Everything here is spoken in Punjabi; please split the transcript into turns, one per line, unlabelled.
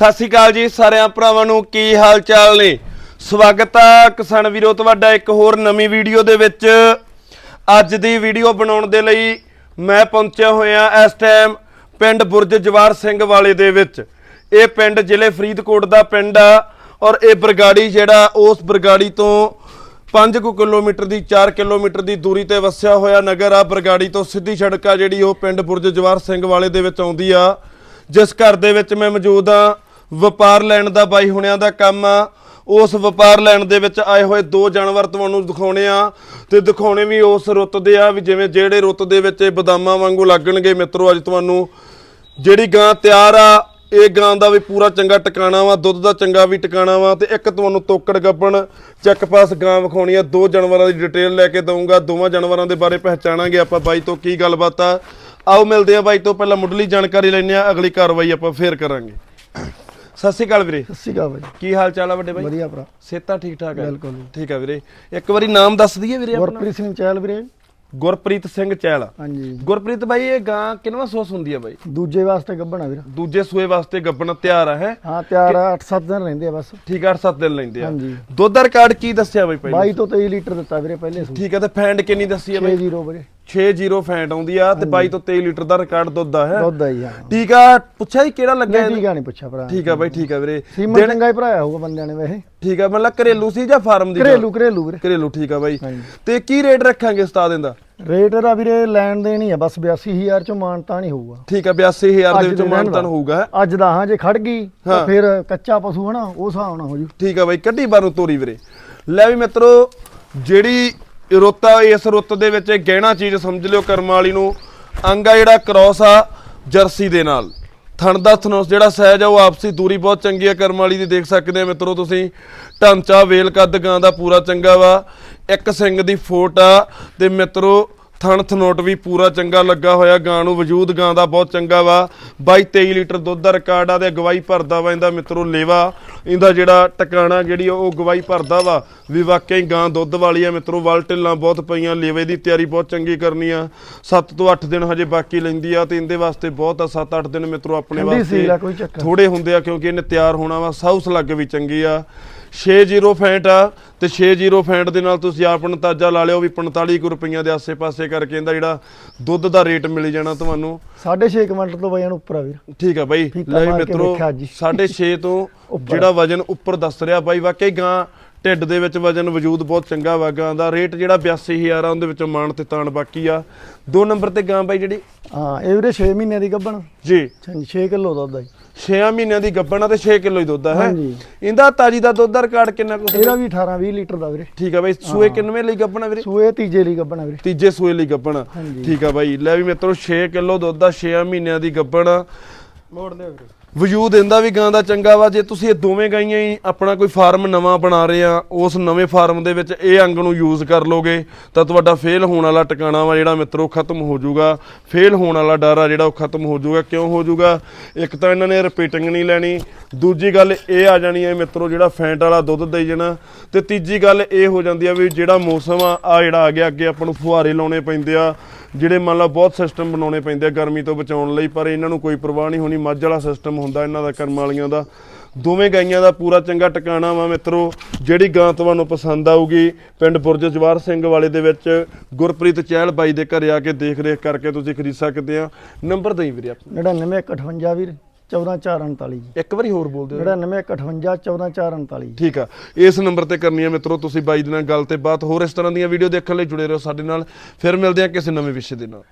ਸਤਿ ਸ਼੍ਰੀ ਅਕਾਲ ਜੀ ਸਾਰਿਆਂ ਭਰਾਵਾਂ ਨੂੰ, ਕੀ ਹਾਲ ਚਾਲ ਨੇ? ਸਵਾਗਤ ਆ ਕਿਸਾਨ ਵੀਰੋ, ਤੁਹਾਡਾ ਇੱਕ ਹੋਰ ਨਵੀਂ ਵੀਡੀਓ ਦੇ ਵਿੱਚ। ਅੱਜ ਦੀ ਵੀਡੀਓ ਬਣਾਉਣ ਦੇ ਲਈ ਮੈਂ ਪਹੁੰਚਿਆ ਹੋਇਆ ਇਸ ਟਾਈਮ ਪਿੰਡ ਬੁਰਜ ਜਵਾਰ ਸਿੰਘ ਵਾਲੇ ਦੇ ਵਿੱਚ। ਇਹ ਪਿੰਡ ਜ਼ਿਲ੍ਹੇ ਫਰੀਦਕੋਟ ਦਾ ਪਿੰਡ ਆ ਔਰ ਇਹ ਬਰਗਾੜੀ ਜਿਹੜਾ, ਉਸ ਬਰਗਾੜੀ ਤੋਂ 5 ਕੁ ਕਿਲੋਮੀਟਰ ਦੀ 4 ਕਿਲੋਮੀਟਰ ਦੀ ਦੂਰੀ ਤੇ ਵਸਿਆ ਹੋਇਆ ਨਗਰ ਆ। ਬਰਗਾੜੀ ਤੋਂ ਸਿੱਧੀ ਸੜਕ ਆ ਜਿਹੜੀ ਉਹ ਪਿੰਡ ਬੁਰਜ ਜਵਾਰ ਸਿੰਘ ਵਾਲੇ ਦੇ ਵਿੱਚ ਆਉਂਦੀ ਆ। ਜਿਸ ਘਰ ਦੇ ਵਿੱਚ ਮੈਂ ਮੌਜੂਦ ਆ। ਵਪਾਰ ਲੈਣ ਦਾ ਬਾਈ ਹੁਣਿਆਂ ਦਾ ਕੰਮ ਆ। ਉਸ ਵਪਾਰ ਲੈਣ ਦੇ ਵਿੱਚ ਆਏ ਹੋਏ ਦੋ ਜਾਨਵਰ ਤੁਹਾਨੂੰ ਦਿਖਾਉਣੇ ਆ। ਤੇ ਦਿਖਾਉਣੇ ਵੀ ਉਸ ਰੁੱਤ ਦੇ ਆ ਵੀ ਜਿਵੇਂ ਜਿਹੜੇ ਰੁੱਤ ਦੇ ਵਿੱਚ ਇਹ ਬਦਾਮਾਂ ਵਾਂਗੂ ਲੱਗਣਗੇ। ਮਿੱਤਰੋ, ਅੱਜ ਤੁਹਾਨੂੰ ਜਿਹੜੀ ਗਾਂ ਤਿਆਰ ਆ, ਇਹ ਗਾਂ ਦਾ ਵੀ ਪੂਰਾ ਚੰਗਾ ਟਿਕਾਣਾ ਵਾ, ਦੁੱਧ ਦਾ ਚੰਗਾ ਵੀ ਟਿਕਾਣਾ ਵਾ। ਤੇ ਇੱਕ ਤੁਹਾਨੂੰ ਤੋਕੜ ਗੱਬਣ ਚੱਕ ਪਾਸ ਗਾਂ ਵਿਖਾਉਣੀ ਆ। ਦੋ ਜਾਨਵਰਾਂ ਦੀ ਡਿਟੇਲ ਲੈ ਕੇ ਦਊਂਗਾ। ਦੋਵਾਂ ਜਾਨਵਰਾਂ ਦੇ ਬਾਰੇ ਪਹਿਚਾਣਾਂਗੇ ਆਪਾਂ ਬਾਈ ਤੋਂ ਕੀ ਗੱਲਬਾਤ ਆ। ਆਓ, ਮਿਲਦੇ ਆ ਬਾਈ ਤੋਂ ਪਹਿਲਾਂ ਮੁੱਢਲੀ ਜਾਣਕਾਰੀ ਲੈਣੇ ਆ। ਅਗਲੀ ਕਾਰਵਾਈ ਆਪਾਂ ਫੇਰ ਕਰਾਂਗੇ। ਸਤਿ ਸ਼੍ਰੀ ਅਕਾਲ ਵੀਰੇ।
ਸਤਿ ਸ਼੍ਰੀ ਅਕਾਲ ਬਾਈ।
ਕੀ ਹਾਲ ਚਾਲ ਆ ਵੱਡੇ ਬਾਈ?
ਵਧੀਆ ਭਰਾ।
ਸਿਹਤਾਂ ਠੀਕ ਠਾਕ ਹੈ
ਬਿਲਕੁਲ ਜੀ।
ਠੀਕ ਹੈ ਵੀਰੇ। ਇੱਕ ਵਾਰੀ ਨਾਮ ਦੱਸ ਦਈਏ ਵੀਰੇ ਆਪਣਾ।
ਗੁਰਪ੍ਰੀਤ ਸਿੰਘ ਚਹਿਲ ਵੀਰੇ।
ਗੁਰਪ੍ਰੀਤ ਸਿੰਘ ਚਹਿਲ।
ਹਾਂਜੀ।
ਗੁਰਪ੍ਰੀਤ ਬਾਈ ਇਹ ਗਾਂ ਕਿੰਨਵਾ ਸੋਸ ਹੁੰਦੀ ਆ ਬਾਈ?
ਦੂਜੇ ਵਾਸਤੇ ਗੱਭਣਾ ਵੀਰ।
ਦੂਜੇ ਸੂਏ ਵਾਸਤੇ ਗੱਬਣ ਤਿਆਰ ਆ ਹੈ?
ਹਾਂ ਤਿਆਰ ਆ 8-7 ਦਿਨ ਰਹਿੰਦੇ ਆ ਬਸ।
ਠੀਕ ਆ 8-7 ਦਿਨ ਲੈਂਦੇ ਆ।
ਹਾਂਜੀ।
ਦੁੱਧ ਦਾ ਰਿਕਾਰਡ ਕੀ ਦੱਸਿਆ ਬਾਈ ਪਹਿਲਾਂ?
22 ਤੋਂ 23 ਲੀਟਰ ਦਿੱਤਾ ਵੀਰੇ ਪਹਿਲੇ ਸੂ
ਠੀਕ ਆ ਤੇ ਫੈਂਡ ਕਿੰਨੀ ਦੱਸੀ ਆ ਬਾਈ?
60 ਵੀਰੇ।
60 ਫੈਂਡ ਆਉਂਦੀ ਆ ਤੇ 22 ਤੋਂ 23 ਲੀਟਰ ਦਾ ਰਿਕਾਰਡ ਦੁੱਧ ਦਾ ਹੈ?
ਦੁੱਧ ਆ
ਠੀਕ ਆ ਪੁੱਛਿਆ ਜੀ ਕਿਹੜਾ ਲੱਗਿਆ
ਨਹੀਂ ਆ ਨਹੀਂ ਪੁੱਛਿਆ ਭਰਾ।
ਠੀਕ ਆ ਬਾਈ ਠੀਕ ਆ ਵੀਰੇ।
ਸੀਮਨ ਚੰਗਾ ਹੀ ਭਰਾਇਆ ਹੋਊਗਾ ਬੰਦਿਆਂ ਨੇ ਵੈਸੇ।
ਠੀਕ ਆ ਮਤਲਬ ਘਰੇਲੂ ਸੀ ਜਾਂ ਫਾਰਮ ਦੀ
ਘਰੇਲੂ ਘਰੇਲੂ ਵੀਰੇ।
ਘਰੇਲੂ ਠੀਕ ਆ ਬਾਈ। ਤੇ ਕੀ ਰੇਟ ਰੱਖਾਂਗੇ ਉਸਤਾਦ ਇਹਦਾ?
ਰੇਟ ਦਾ ਵੀਰੇ ਲੈਣ ਦੇਣ ਹੀ ਆ ਬਸ 82000 ਚੋਂ ਮਾਨਤਾ ਨਹੀਂ ਹੋਊਗਾ।
ਠੀਕ ਆ 82000 ਦੇ ਵਿੱਚੋਂ
ਦਾ।
ਹੋਊਗਾ
ਅੱਜ ਦਾ ਹਾਂ ਜੇ ਖੜ ਗਈ
ਹਾਂ।
ਤਾਂ ਫਿਰ ਕੱਚਾ ਪਸ਼ੂ ਹਨਾ ਉਹ ਹਿਸਾਬ ਨਾਲ ਹੋ ਜੂ।
ਠੀਕ ਆ ਬਾਈ ਕੱਢੀ ਬਾਰੂ ਤੋਰੀ ਵੀਰੇ। ਲੈ ਵੀ ਮਿੱਤਰੋ ਜਿਹੜੀ ਰੁੱਤ ਆ ਇਸ ਰੁੱਤ ਦੇ ਵਿੱਚ ਇਹ ਗਹਿਣਾ ਚੀਜ਼ ਸਮਝ ਲਿਓ ਕਰਮ ਵਾਲੀ ਨੂੰ। ਅੰਗ ਆ ਜਿਹੜਾ, ਕ੍ਰੋਸ ਆ, ਜਰਸੀ ਦੇ ਨਾਲ। ਥਣ ਦਾ ਥਨੋਸ ਜਿਹੜਾ ਸਹਿਜ ਆ, ਉਹ ਆਪਸੀ ਦੂਰੀ ਬਹੁਤ ਚੰਗੀ ਆ, ਕਰਮ ਵਾਲੀ ਦੀ ਦੇਖ ਸਕਦੇ ਆ ਮਿੱਤਰੋ ਤੁਸੀਂ। ਢਾਂਚਾ, ਵੇਲ ਕੱਦ, ਗਾਂ ਦਾ ਪੂਰਾ ਚੰਗਾ ਵਾ। ਇੱਕ ਸਿੰਘ ਦੀ ਫੋਟ ਆ, ਤੇ ਮਿੱਤਰੋ, ਥਣ ਥਨੋਟ ਵੀ ਪੂਰਾ ਚੰਗਾ ਲੱਗਾ ਹੋਇਆ। ਗਾਂ ਨੂੰ ਵਜੂਦ ਗਾਂ ਦਾ ਬਹੁਤ ਚੰਗਾ ਵਾ। 22 23 ਲੀਟਰ ਦੁੱਧ ਦਾ ਰਿਕਾਰਡ ਆ, ਤੇ ਅਗਵਾਈ ਭਰਦਾ ਵਾ ਇਹਦਾ ਮਿੱਤਰੋ ਲੇਵਾ। ਇਹਦਾ ਜਿਹੜਾ ਟਿਕਾਣਾ ਜਿਹੜੀ ਉਹ ਅਗਵਾਈ ਭਰਦਾ ਵਾ ਵੀ ਵਾਕਈ ਗਾਂ ਦੁੱਧ ਵਾਲੀ ਆ ਮਿੱਤਰੋ ਵਲ ਢਿੱਲਾਂ ਬਹੁਤ ਪਈਆਂ ਲੇਵੇ ਦੀ ਤਿਆਰੀ ਬਹੁਤ ਚੰਗੀ ਕਰਨੀ ਆ। 7 ਤੋਂ 8 ਦਿਨ ਹਜੇ ਬਾਕੀ ਲੈਂਦੀ ਆ ਤੇ ਇਹਦੇ ਵਾਸਤੇ ਬਹੁਤ ਆ 7-8 ਦਿਨ ਮਿੱਤਰੋ ਆਪਣੇ ਵਾਸਤੇ ਥੋੜੇ ਹੁੰਦੇ ਆ ਕਿਉਂਕਿ ਇਹਨੇ ਤਿਆਰ ਹੋਣਾ ਵਾ ਸਾਊਸ ਲੱਗ ਵੀ ਚੰਗੀ ਆ। 60 ਫੈਂਟ ਆ ਤੇ 60 ਫੈਂਟ ਦੇ ਨਾਲ ਤੁਸੀਂ ਆਪ ਅੰਦਾਜ਼ਾ ਲਾ ਲਿਓ ਵੀ 45 ਕੁ ਰੁਪਈਆਂ ਦੇ ਆਸੇ-ਪਾਸੇ ਕਰਕੇ ਇਹਦਾ ਜਿਹੜਾ ਦੁੱਧ ਦਾ ਰੇਟ ਮਿਲ ਜਾਣਾ ਤੁਹਾਨੂੰ।
6.5 ਕੁਇੰਟਲ ਤੋਂ ਵਜਨ ਉੱਪਰ ਆ ਵੀਰ।
ਠੀਕ ਆ ਬਾਈ। ਲੈ ਮਿੱਤਰੋ
ਵੇਖਿਆ ਅੱਜ। ਹੀ।
6.5 ਤੋਂ ਜਿਹੜਾ ਵਜਨ ਉੱਪਰ ਦੱਸ ਰਿਹਾ ਬਾਈ ਵਾਕਈ ਗਾਂ ਢਿੱਡ ਦੇ ਵਿੱਚ ਵਜਨ ਵਜੂਦ ਬਹੁਤ ਚੰਗਾ ਵਾ ਗਾਂ ਦਾ ਰੇਟ ਜਿਹੜਾ 82000 ਆ ਉਹਦੇ ਵਿੱਚੋਂ ਮਾਣ ਤੇ ਤਾਣ ਬਾਕੀ ਆ। ਦੋ ਨੰਬਰ ਤੇ ਗਾਂ ਬਾਈ ਜਿਹੜੀ?
ਹਾਂ ਇਹ ਵੀਰੇ 6 ਮਹੀਨਿਆਂ ਦੀ ਗੱਭਣ।
ਜੀ।
6 ਕਿਲੋ ਦੁੱਧ ਆ ਜੀ।
6 ਮਹੀਨਿਆਂ ਦੀ ਗੱਭਣ ਆ ਤੇ 6 ਕਿਲੋ ਹੀ ਦੁੱਧ ਆ ਹੈ?
ਹਾਂਜੀ।
ਇਹਦਾ ਤਾਜੀ ਦਾ ਦੁੱਧ ਦਾ ਰਿਕਾਰਡ ਕਿੰਨਾ ਕੁ
ਇਹਦਾ ਵੀ 18 20 ਲੀਟਰ ਦਾ ਵੀਰੇ।
ਠੀਕ ਆ ਬਾਈ ਸੂਏ ਕਿੰਨਵੇਂ ਲਈ ਗੱਭਣ ਆ ਵੀਰੇ?
ਸੂਏ ਤੀਜੇ ਲਈ ਗੱਭਣਾ ਵੀਰੇ।
ਤੀਜੇ ਸੂਏ ਲਈ ਗੱਭਣ। ਆ। ਠੀਕ ਆ ਬਾਈ ਲੈ ਵੀ ਮਿੱਤਰੋ 6 ਕਿਲੋ ਦੁੱਧ ਦਾ 6 ਮਹੀਨਿਆਂ ਦੀ ਗੱਭਣ। ਆ।
ਮੋੜ ਲਿਓ ਵੀਰੇ।
ਵਜੂਦ ਇਹਦਾ ਵੀ ਗਾਂ ਦਾ ਚੰਗਾ ਵਾ, ਜੇ ਤੁਸੀਂ ਇਹ ਦੋਵੇਂ ਗਾਈਆਂ ਹੀ ਆਪਣਾ ਕੋਈ ਫਾਰਮ ਨਵਾਂ ਬਣਾ ਰਹੇ ਆ, ਉਸ ਨਵੇਂ ਫਾਰਮ ਦੇ ਵਿੱਚ ਇਹ ਅੰਗ ਨੂੰ ਯੂਜ਼ ਕਰ ਲੋਗੇ, ਤਾਂ ਤੁਹਾਡਾ ਫੇਲ ਹੋਣ ਵਾਲਾ ਟਿਕਾਣਾ ਵਾ ਜਿਹੜਾ ਮਿੱਤਰੋ ਖਤਮ ਹੋ ਜਾਊਗਾ। ਫੇਲ ਹੋਣ ਵਾਲਾ ਡਰ ਆ ਜਿਹੜਾ ਉਹ ਖਤਮ ਹੋ ਜਾਊਗਾ। ਕਿਉਂ ਹੋ ਜਾਊਗਾ? ਇੱਕ ਤਾਂ ਇਹਨਾਂ ਨੇ ਰਿਪੀਟਿੰਗ ਨਹੀਂ ਲੈਣੀ, ਦੂਜੀ ਗੱਲ ਇਹ ਆ ਜਾਣੀ ਹੈ ਮਿੱਤਰੋ ਜਿਹੜਾ ਫੈਂਟ ਵਾਲਾ ਦੁੱਧ ਦੇਈ ਜਾਣਾ, ਤੇ ਤੀਜੀ ਗੱਲ ਇਹ ਹੋ ਜਾਂਦੀ ਆ ਵੀ ਜਿਹੜਾ ਮੌਸਮ ਆ ਆ ਜਿਹੜਾ ਆ ਗਿਆ, ਅੱਗੇ ਆਪਾਂ ਨੂੰ ਫੁਹਾਰੇ ਲਾਉਣੇ ਪੈਂਦੇ ਆ। ਜਿਹੜੇ ਮੰਨ ਲਾ ਬਹੁਤ ਸਿਸਟਮ ਬਣਾਉਣੇ ਪੈਂਦੇ ਆ ਗਰਮੀ ਤੋਂ ਬਚਾਉਣ ਲਈ, ਪਰ ਇਹਨਾਂ ਨੂੰ ਕੋਈ ਪਰਵਾਹ ਨਹੀਂ ਹੋਣੀ, ਮੱਝ ਵਾਲਾ ਸਿਸਟਮ ਹੁੰਦਾ ਇਹਨਾਂ ਦਾ, ਕਰਮ ਵਾਲੀਆਂ ਦਾ। ਦੋਵੇਂ ਗਾਈਆਂ ਦਾ ਪੂਰਾ ਚੰਗਾ ਟਿਕਾਣਾ ਵਾ ਮਿੱਤਰੋ, ਜਿਹੜੀ ਗਾਂ ਤੁਹਾਨੂੰ ਪਸੰਦ ਆਊਗੀ, ਪਿੰਡ ਬੁਰਜ ਜਵਾਰ ਸਿੰਘ ਵਾਲੇ ਦੇ ਵਿੱਚ ਗੁਰਪ੍ਰੀਤ ਚਹਿਲ ਬਾਈ ਦੇ ਘਰੇ ਆ ਕੇ ਦੇਖ ਰੇਖ ਕਰਕੇ ਤੁਸੀਂ ਖਰੀਦ ਸਕਦੇ ਆ। ਨੰਬਰ ਦੇਈ ਵੀਰੇ ਆਪਣਾ
9958 ਵੀਰ। 14439 ਜੀ।
ਇੱਕ ਵਾਰੀ ਹੋਰ ਬੋਲ ਦਿਓ।
9958 14439
ਠੀਕ ਆ। ਇਸ ਨੰਬਰ ਤੇ ਕਰਨੀ ਆ ਮਿੱਤਰੋ ਤੁਸੀਂ ਬਾਈ ਦੇ ਨਾਲ ਗੱਲ ਤੇ ਬਾਤ। ਹੋਰ ਇਸ ਤਰ੍ਹਾਂ ਦੀਆਂ ਵੀਡੀਓ ਦੇਖਣ ਲਈ ਜੁੜੇ ਰਹੋ ਸਾਡੇ ਨਾਲ। ਫਿਰ ਮਿਲਦੇ ਆ ਕਿਸੇ ਨਵੇਂ ਵਿਸ਼ੇ ਦੇ ਨਾਲ।